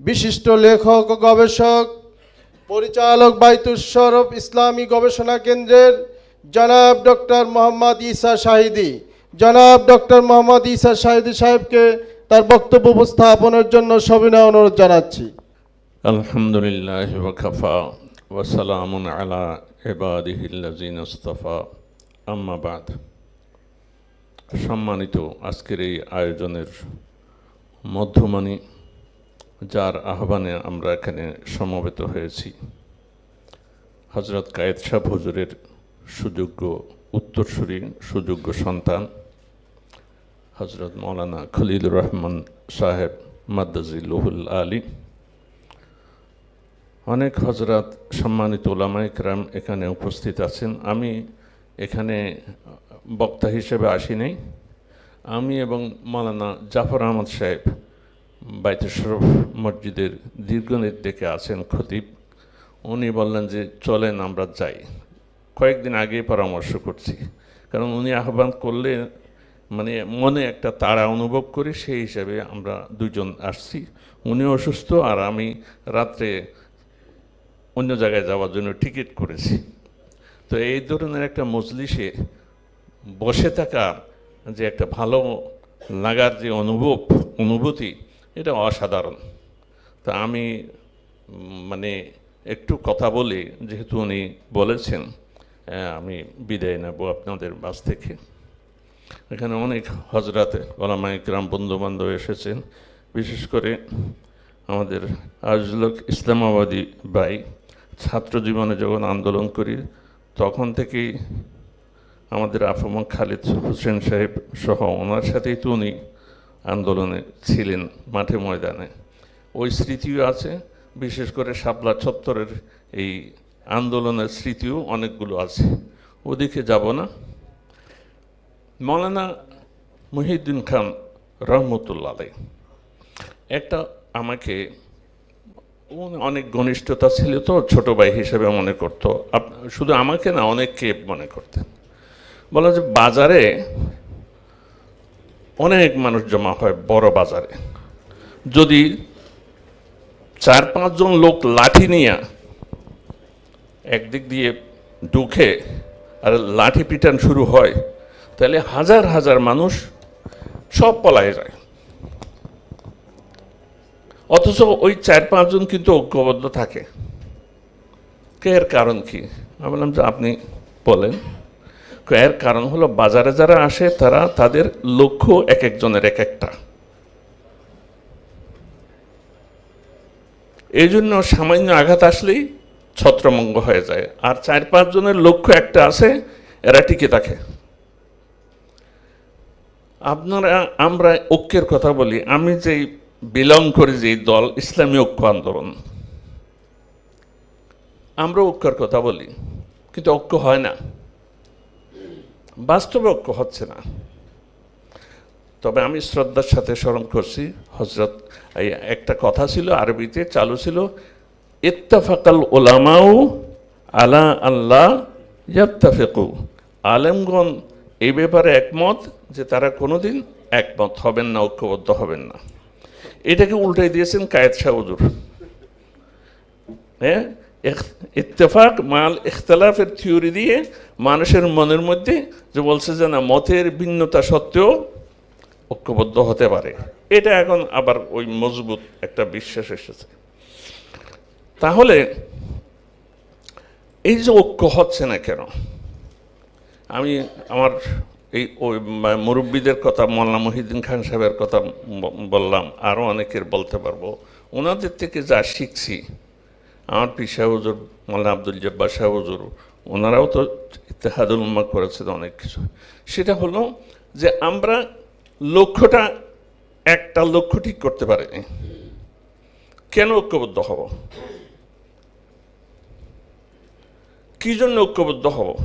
বিশিষ্ট লেখক ও গবেষক, পরিচালক বাইতুস্বরফ ইসলামী গবেষণা কেন্দ্রের জনাব ডক্টর মোহাম্মদ ইসা শাহিদি। জনাব ডক্টর মোহাম্মদ ইসা শাহিদি সাহেবকে তার বক্তব্য উপস্থাপনের জন্য সবিনয় অনুরোধ জানাচ্ছি। আলহামদুলিল্লাহ ওয়াকাফা আলা সম্মানিত আজকের এই আয়োজনের মধ্যমানী যার আহ্বানে আমরা এখানে সমবেত হয়েছি। হজরত কায়েদ শাহ হজুরের সুযোগ্য উত্তরসূরি, সুযোগ্য সন্তান হজরত মৌলানা খলিল রহমান সাহেব মাদ্দাজিল্লুহুল আলী। অনেক হজরত সম্মানিত ওলামা ইকরাম এখানে উপস্থিত আছেন। আমি এখানে বক্তা হিসেবে আসি নাই আমি এবং মৌলানা জাফর আহমদ সাহেব বাইতে শরফ মসজিদের দীর্ঘনির্দেশে আছেন খতিব। উনি বললেন যে, চলেন, আমরা যাই। কয়েকদিন আগে পরামর্শ করছি। কারণ উনি আহ্বান করলে মানে মনে একটা তাড়া অনুভব করি, সেই হিসাবে আমরা দুজন আসছি। উনি অসুস্থ, আর আমি রাত্রে অন্য জায়গায় যাওয়ার জন্য টিকিট করেছি। তো এই ধরনের একটা মজলিসে বসে থাকা যে একটা ভালো লাগার যে অনুভব, অনুভূতি এটা অসাধারণ। তা আমি মানে একটু কথা বলি, যেহেতু উনি বলেছেন আমি বিদায় নেব আপনাদের বাস থেকে। এখানে অনেক হজরাতে ওলামাই গ্রাম বন্ধু বান্ধব এসেছেন, বিশেষ করে আমাদের আজলক ইসলামাবাদী ভাই। ছাত্র জীবনে যখন আন্দোলন করি, তখন থেকেই আমাদের আফমা খালিদ হোসেন সাহেব সহ ওনার সাথেই তো উনি আন্দোলনে ছিলেন মাঠে ময়দানে। ওই স্মৃতিও আছে, বিশেষ করে শাপলা চত্বরের এই আন্দোলনের স্মৃতিও অনেকগুলো আছে। ওদিকে যাব না। মৌলানা মহিউদ্দিন খান রহমতুল্লাহ আলাই একটা আমাকে অনেক ঘনিষ্ঠতা ছিল তো, ছোট ভাই হিসেবে মনে করতো। শুধু আমাকে না, অনেককে মনে করতেন। বলা যে বাজারে অনেক মানুষ জমা হয় বড় বাজারে। যদি চার পাঁচজন লোক লাঠি নিয়ে একদিক দিয়ে ঢুকে আর লাঠি পিটান শুরু হয়, তাহলে হাজার হাজার মানুষ সব পলায় যায়। অথচ ওই চার পাঁচজন কিন্তু ঐক্যবদ্ধ থাকে। কে এর কারণ কি? আমি বললাম যে আপনি বলেন। এর কারণ হলো বাজারে যারা আসে, তারা তাদের লক্ষ্য এক একজনের এক একটা। এই জন্য সামান্য আঘাত আসলেই ছত্রমঙ্গ হয়ে যায়। আর চার পাঁচ জনের লক্ষ্য একটা আছে, এরা টিকে থাকে। আপনারা, আমরা ঐক্যের কথা বলি। আমি যেই বিলং করি যে দল, ইসলামী ঐক্য আন্দোলন। আমরা ঐক্যের কথা বলি, কিন্তু ঐক্য হয় না। বাস্তবে ঐক্য হচ্ছে না। তবে আমি শ্রদ্ধার সাথে স্মরণ করছি হজরত এই একটা কথা ছিল, আরবিতে চালু ছিল, ইত্তাফাকাল ওলামাউ আলা আল্লাহ ইয়াত্তাফিকু। আলেমগণ এই ব্যাপারে একমত যে তারা কোনোদিন একমত হবেন না, ঐক্যবদ্ধ হবেন না। এটাকে উল্টাই দিয়েছেন কায়েদ শাহ হ্যাঁ? ইত্তেফাক মাল ইখতলাফের থিওরি দিয়ে মানুষের মনের মধ্যে যে বলছে যে না, মতের ভিন্নতা সত্ত্বেও ঐক্যবদ্ধ হতে পারে। এটা এখন আবার ওই মজবুত একটা বিশ্বাস এসেছে। তাহলে এই যে ঐক্য হচ্ছে না কেন? আমি আমার এই ওই মুরব্বীদের কথা মোল্লা মহিউদ্দিন খান সাহেবের কথা বললাম আরও অনেকের বলতে পারব। ওনাদের থেকে যা শিখছি আমার পিসা হুজুর মোল্লা আব্দুল জব্বার শাহ ওনারাও তো ইত্তেহাদুল উম্মা করেছেন অনেক কিছু। সেটা হলো যে আমরা লক্ষ্যটা একটা লক্ষ্য ঠিক করতে পারিনি। কেন ঐক্যবদ্ধ হব? কি জন্য ঐক্যবদ্ধ হব?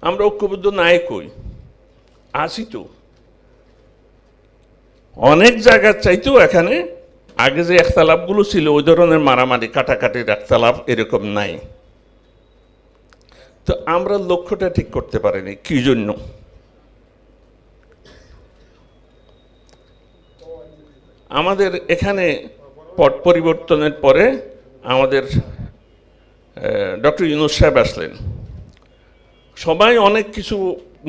আমরা ঐক্যবদ্ধ নাই কই? আছি তো। অনেক জায়গার চাইতেও এখানে আগে যে একতালাপগুলো ছিল, ওই ধরনের মারামারি, কাটাকাটির একতালাপ এরকম নাই। তো আমরা লক্ষ্যটা ঠিক করতে পারিনি, কি জন্য? আমাদের এখানে পট পরিবর্তনের পরে আমাদের ডক্টর ইউনুস সাহেব আসলেন। সবাই অনেক কিছু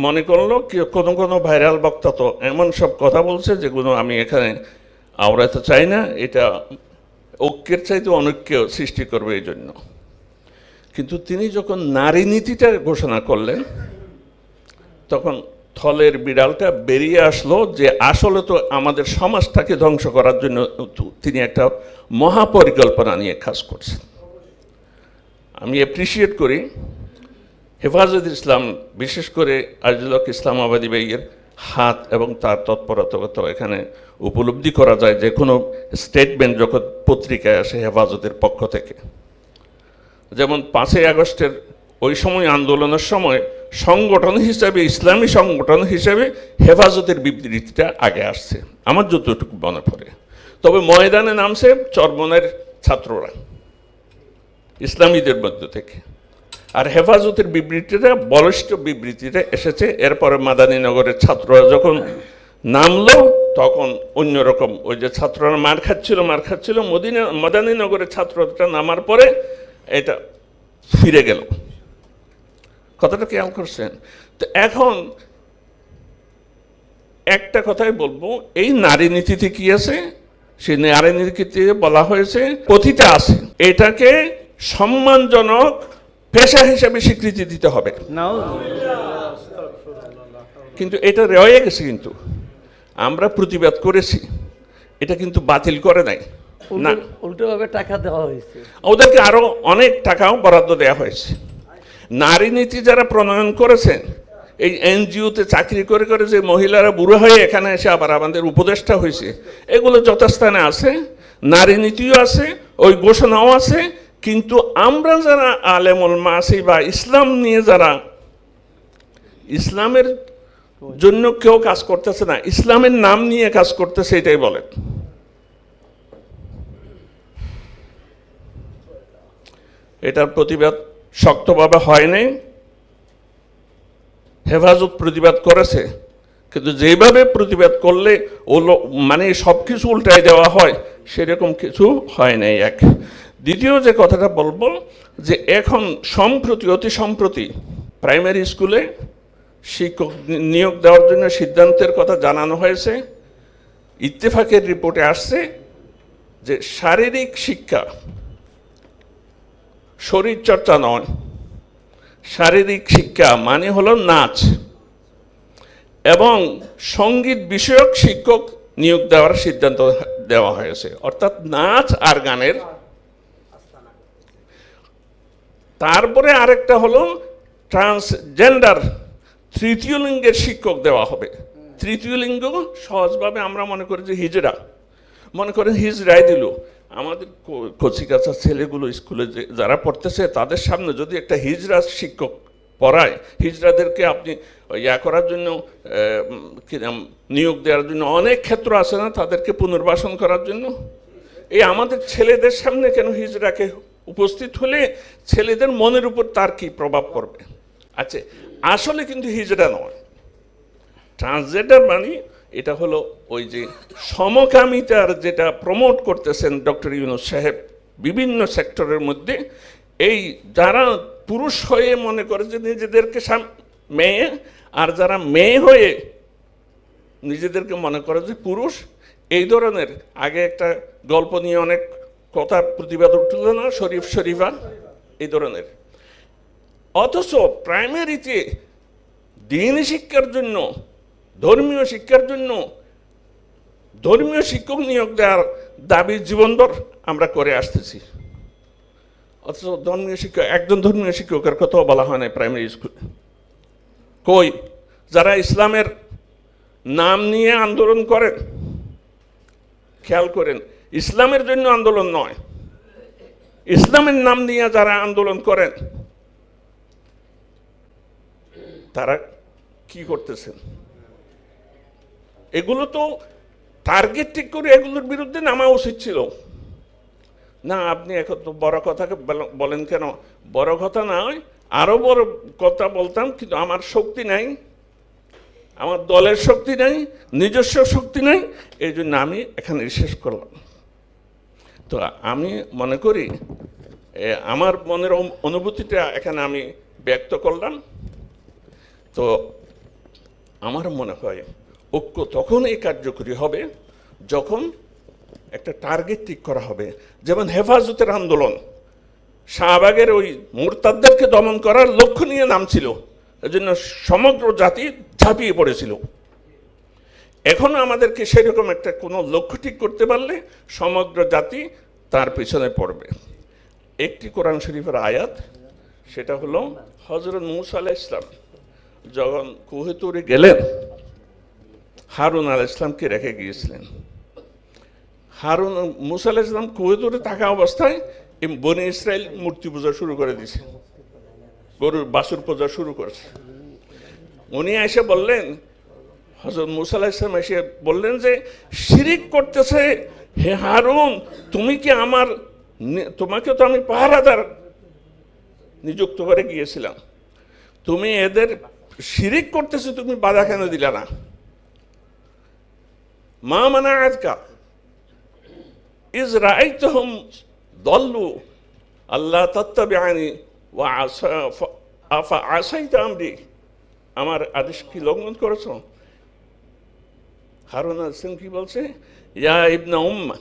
মনে করল কোনো কোনো ভাইরাল বক্তা তো এমন সব কথা বলছে যেগুলো আমি এখানে আওড়াতে চাই না এটা ঐক্যের চাইতে অনৈক্য সৃষ্টি করবে এই জন্য। কিন্তু তিনি যখন নারী নীতিটা ঘোষণা করলেন, তখন থলের বিড়ালটা বেরিয়ে আসলো যে আসলে তো আমাদের সমাজটাকে ধ্বংস করার জন্য তিনি একটা মহাপরিকল্পনা নিয়ে কাজ করছেন। আমি অ্যাপ্রিসিয়েট করি হেফাজত ইসলাম, বিশেষ করে আজিজুল ইসলামাবাদী ভাইয়ের হাত এবং তার তৎপরতা এখানে উপলব্ধি করা যায় যে কোনো স্টেটমেন্ট যখন পত্রিকায় আসে হেফাজতের পক্ষ থেকে। যেমন পাঁচই আগস্টের ওই সময় আন্দোলনের সময় সংগঠন হিসাবে, ইসলামী সংগঠন হিসাবে হেফাজতের বিবৃতিটা আগে আসছে। আমার যতটুকু মনে পড়ে। তবে ময়দানে নামছে চরমনের ছাত্ররা, ইসলামীদের মধ্য থেকে। আর হেফাজতের বিবৃতিটা বলিষ্ঠ বিবৃতিটা এসেছে, এরপরে মাদানীনগরের ছাত্ররা যখন নামলো, তখন অন্যরকম ওই যে ছাত্ররা মার খাচ্ছিল মার খাচ্ছিল, মদিনা, মাদানীনগরের ছাত্রটা নামার পরে এটা ফিরে গেল। কথাটা খেয়াল করছেন? তো এখন একটা কথাই বলব, এই নারী নীতিতে কি আছে? সেই নারী নীতিতে বলা হয়েছে প্রতিটা আছে। এটাকে সম্মানজনক পেশা হিসেবে স্বীকৃতি দিতে হবে। কিন্তু এটা রয়ে গেছে কিন্তু। আমরা প্রতিবাদ করেছি। এটা কিন্তু বাতিল করে নাই। না। উল্টোভাবে টাকা দেওয়া হয়েছে। ওদেরকে আরও অনেক টাকাও বরাদ্দ দেওয়া হয়েছে। নারী নীতি যারা প্রণয়ন করেছেন এই এনজিওতে চাকরি করে করে যে মহিলারা বুড়ো হয়ে এখানে এসে আবার আমাদের উপদেষ্টা হয়েছে এগুলো যথাস্থানে আছে নারী নীতিও আছে ওই ঘোষণাও আছে কিন্তু আমরা যারা আলেমুল মাসি বা ইসলাম নিয়ে যারা, ইসলামের জন্য কেউ কাজ করতেছে না, ইসলামের নাম নিয়ে কাজ করতেছে, এটাই বলেন এটার প্রতিবাদ শক্তভাবে হয়নি হেফাজত প্রতিবাদ করেছে, কিন্তু যেভাবে প্রতিবাদ করলে ওলো মানে সব কিছু উল্টায় দেওয়া হয়, সেরকম কিছু হয় নাই এক। দ্বিতীয় যে কথাটা বলব, যে এখন সম্প্রতি, অতি সম্প্রতি প্রাইমারি স্কুলে শিক্ষক নিয়োগ দেওয়ার জন্য সিদ্ধান্তের কথা জানানো হয়েছে। ইত্তেফাকের রিপোর্টে আসছে যে শারীরিক শিক্ষা শরীরচর্চা নয়, শারীরিক শিক্ষা মানে হলো নাচ এবং সংগীত বিষয়ক শিক্ষক নিয়োগ দেওয়ার সিদ্ধান্ত দেওয়া হয়েছে। অর্থাৎ নাচ আর গানের তারপরে আরেকটা হলো ট্রান্সজেন্ডার তৃতীয় লিঙ্গের শিক্ষক দেওয়া হবে। তৃতীয় লিঙ্গ সহজভাবে আমরা মনে করি যে হিজরা মনে করেন হিজড়াই দিল। আমাদের কো- কচিকাচা ছেলেগুলো স্কুলে যে, যারা পড়তেছে তাদের সামনে যদি একটা হিজরা শিক্ষক পড়ায় হিজরাদেরকে আপনি ইয়া করার জন্য নিয়োগ দেওয়ার জন্য অনেক ক্ষেত্র আছে না তাদেরকে পুনর্বাসন করার জন্য? এই আমাদের ছেলেদের সামনে কেন হিজড়াকে উপস্থিত হলে ছেলেদের মনের উপর তার কি প্রভাব পড়বে? আচ্ছা আসলে কিন্তু হিজড়া নয়। ট্রান্সজেন্ডার মানে এটা হলো ওই যে সমকামিতার যেটা প্রমোট করতেছেন ডক্টর ইউনুস সাহেব বিভিন্ন সেক্টরের মধ্যে, এই যারা পুরুষ হয়ে মনে করে যে নিজেদেরকে মেয়ে, আর যারা মেয়ে হয়ে নিজেদেরকে মনে করে যে পুরুষ, এই ধরনের আগে একটা গল্প নিয়ে অনেক কথা প্রতিবাদ উঠল না, শরীফ শরীফা এই ধরনের। অথচ প্রাইমারিতে দিন শিক্ষার জন্য, ধর্মীয় শিক্ষার জন্য, ধর্মীয় শিক্ষক নিয়োগ দেওয়ার দাবি জীবনভর আমরা করে আসতেছি। অথচ ধর্মীয় শিক্ষক, একজন ধর্মীয় শিক্ষকের কথাও বলা হয় না প্রাইমারি স্কুল। কই, যারা ইসলামের নাম নিয়ে আন্দোলন করেন, খেয়াল করেন ইসলামের জন্য আন্দোলন নয়। ইসলামের নাম নিয়ে যারা আন্দোলন করেন, তারা কি করতেছেন? এগুলো তো টার্গেট ঠিক করে এগুলোর বিরুদ্ধে নামা উচিত ছিল। না, আপনি এখন তো বড় কথাকে বলেন কেন? বড় কথা নয়, আরও বড় কথা বলতাম, কিন্তু আমার শক্তি নাই, আমার দলের শক্তি নাই, নিজস্ব শক্তি নাই এই জন্য আমি এখানে শেষ করলাম। তো আমি মনে করি আমার মনের অনুভূতিটা এখানে আমি ব্যক্ত করলাম। তো আমার মনে হয়, ঐক্য তখন এই কার্যকরী হবে যখন একটা টার্গেট ঠিক করা হবে। যেমন হেফাজতের আন্দোলন, শাহবাগের ওই মুরতাদদেরকে দমন করার লক্ষ্য নিয়ে নামছিল। এজন্য সমগ্র জাতি ঝাঁপিয়ে পড়েছিল। এখনও আমাদেরকে সেরকম একটা কোনো লক্ষ্য ঠিক করতে পারলে সমগ্র জাতি তার পিছনে পড়বে। একটি কোরআন শরীফের আয়াত, সেটা হলো হজরত মুসা আলাহ ইসলাম যখন কুহেতুরে গেলেন, হারুন আল ইসলামকে রেখে গিয়েছিলেন। হারুন মুসা আলাহ ইসলাম কুহেতুরে থাকা অবস্থায় বনি ইসরায়েল মূর্তি পূজা শুরু করে দিয়েছে, গরুর বাসুর পূজা শুরু করেছে। উনি এসে বললেন হজরত মুসা আলাহ এসে বললেন যে, শিরিক করতেছে। হে হারুন, তুমি কি আমার তোমাকে তো আমি পাহারাদার নিযুক্ত করে গিয়েছিলাম। তুমি এদের শিরিক করতেছে, তুমি বাধা কেন দিলে না? মা মানা আজকা। ইজ রাইতহুম দল্লু আল্লাহ তত্ত্বাবিআনি ওয়া আসা ফ- আফা আসাইতা আমরি। আমার আদেশ কি লঙ্ঘন করেছ? হারুন আল কি বলছে? ইয়া ইবনা উম্মা,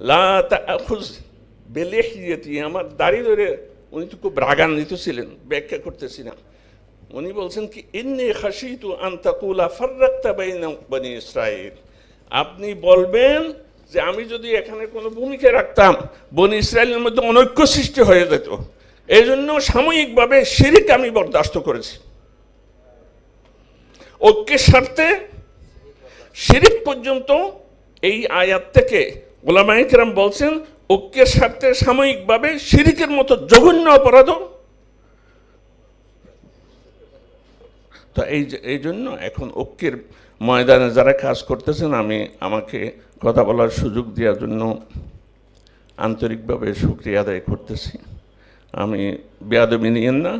লা তাখুজ আমার দাড়ি ধরে উনি তো খুব রাগান্বিত ছিলেন, ব্যাখ্যা করতেছি না। উনি বলছেন কি, ইন্নি খাসিতু আন তাকুলা ফাররাক্তা বাইনা বনি ইসরাইল আপনি বলবেন যে আমি যদি এখানে কোনো ভূমিকা রাখতাম, বনি ইসরায়েলের মধ্যে অনৈক্য সৃষ্টি হয়ে যেত। এই জন্য সাময়িকভাবে শিরিক আমি বরদাস্ত করেছি। ঐক্যের স্বার্থে শিরিক পর্যন্ত এই আয়াত থেকে ওলামাইকরাম বলছেন ঐক্যের স্বার্থে সাময়িকভাবে শিরিকের মতো জঘন্য অপরাধ। তো এই এই জন্য এখন ঐক্যের ময়দানে যারা কাজ করতেছেন, আমি আমাকে কথা বলার সুযোগ দেওয়ার জন্য আন্তরিকভাবে সুক্রিয়া আদায় করতেছি। আমি বেয়াদবি নিয়েন না,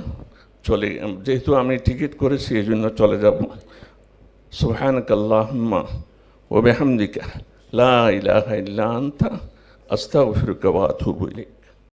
চলে যেহেতু আমি টিকিট করেছি, এই জন্য চলে যাব। سبحانك اللهم وبحمدك لا إله إلا أنت أستغفرك وأتوب إليك.